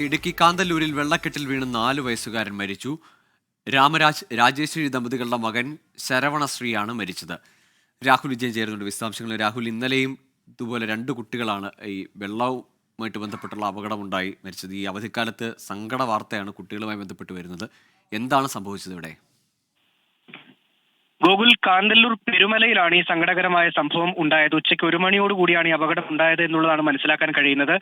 ഇടുക്കി കാന്തല്ലൂരിൽ വെള്ളക്കെട്ടിൽ വീണ് നാല് വയസ്സുകാരൻ മരിച്ചു. രാമരാജ് രാജേശ്വരി ദമ്പതികളുടെ മകൻ ശരവണശ്രീയാണ് മരിച്ചത്. രാഹുൽ വിജയൻ ചേരുന്നുണ്ട്. വിശദാംശങ്ങൾ രാഹുൽ ഇന്നലെയും ഇതുപോലെ രണ്ട് കുട്ടികളാണ് ഈ വെള്ളവുമായിട്ട് ബന്ധപ്പെട്ടുള്ള അപകടമുണ്ടായി മരിച്ചത്. ഈ അവധിക്കാലത്ത് സങ്കട വാർത്തയാണ് കുട്ടികളുമായി ബന്ധപ്പെട്ട് വരുന്നത്. എന്താണ് സംഭവിച്ചത് ഇവിടെ? ഗോകുൽ കാന്തല്ലൂർ പെരുമലയിലാണ് ഈ സങ്കടകരമായ സംഭവം ഉണ്ടായത്. ഉച്ചയ്ക്ക് ഒരു മണിയോട് കൂടിയാണ് ഈ അപകടം ഉണ്ടായത് എന്നുള്ളതാണ് മനസ്സിലാക്കാൻ കഴിയുന്നത്.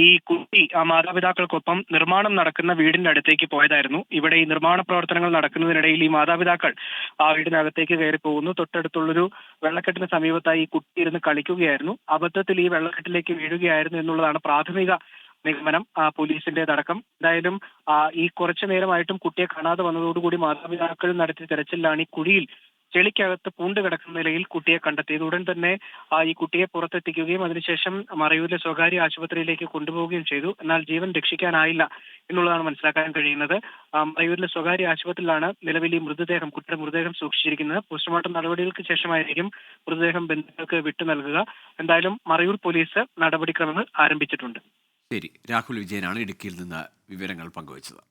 ഈ കുട്ടി ആ മാതാപിതാക്കൾക്കൊപ്പം നിർമ്മാണം നടക്കുന്ന വീടിന്റെ അടുത്തേക്ക് പോയതായിരുന്നു. ഇവിടെ ഈ നിർമ്മാണ പ്രവർത്തനങ്ങൾ നടക്കുന്നതിനിടയിൽ ഈ മാതാപിതാക്കൾ ആ വീടിനകത്തേക്ക് കയറി പോകുന്നു. തൊട്ടടുത്തുള്ളൊരു വെള്ളക്കെട്ടിന് സമീപത്തായി ഈ കുട്ടി ഇരുന്ന് കളിക്കുകയായിരുന്നു. അബദ്ധത്തിൽ ഈ വെള്ളക്കെട്ടിലേക്ക് വീഴുകയായിരുന്നു എന്നുള്ളതാണ് പ്രാഥമിക നിഗമനം പോലീസിന്റേതടക്കം എന്തായാലും ഈ കുറച്ചു നേരമായിട്ടും കുട്ടിയെ കാണാതെ വന്നതോടുകൂടി മാതാപിതാക്കൾ നടത്തിയ തെരച്ചിലാണ് ഈ കുഴിയിൽ ചെളിക്കകത്ത് പൂണ്ട് കിടക്കുന്ന നിലയിൽ കുട്ടിയെ കണ്ടെത്തിയത്. ഉടൻ തന്നെ ഈ കുട്ടിയെ പുറത്തെത്തിക്കുകയും അതിനുശേഷം മറയൂരിലെ സ്വകാര്യ ആശുപത്രിയിലേക്ക് കൊണ്ടുപോവുകയും ചെയ്തു. എന്നാൽ ജീവൻ രക്ഷിക്കാനായില്ല എന്നുള്ളതാണ് മനസ്സിലാക്കാൻ കഴിയുന്നത്. മറയൂരിലെ സ്വകാര്യ ആശുപത്രിയിലാണ് നിലവിൽ ഈ മൃതദേഹം കുട്ടിയുടെ മൃതദേഹം സൂക്ഷിച്ചിരിക്കുന്നത്. പോസ്റ്റ്മോർട്ടം നടപടികൾക്ക് ശേഷമായിരിക്കും മൃതദേഹം ബന്ധുക്കൾക്ക് വിട്ടു നൽകുക. എന്തായാലും മറയൂർ പോലീസ് നടപടിക്രമങ്ങൾ ആരംഭിച്ചിട്ടുണ്ട്. ശരി. രാഹുൽ വിജയനാണ് ഇടുക്കിയിൽ നിന്ന് വിവരങ്ങൾ പങ്കുവച്ചത്.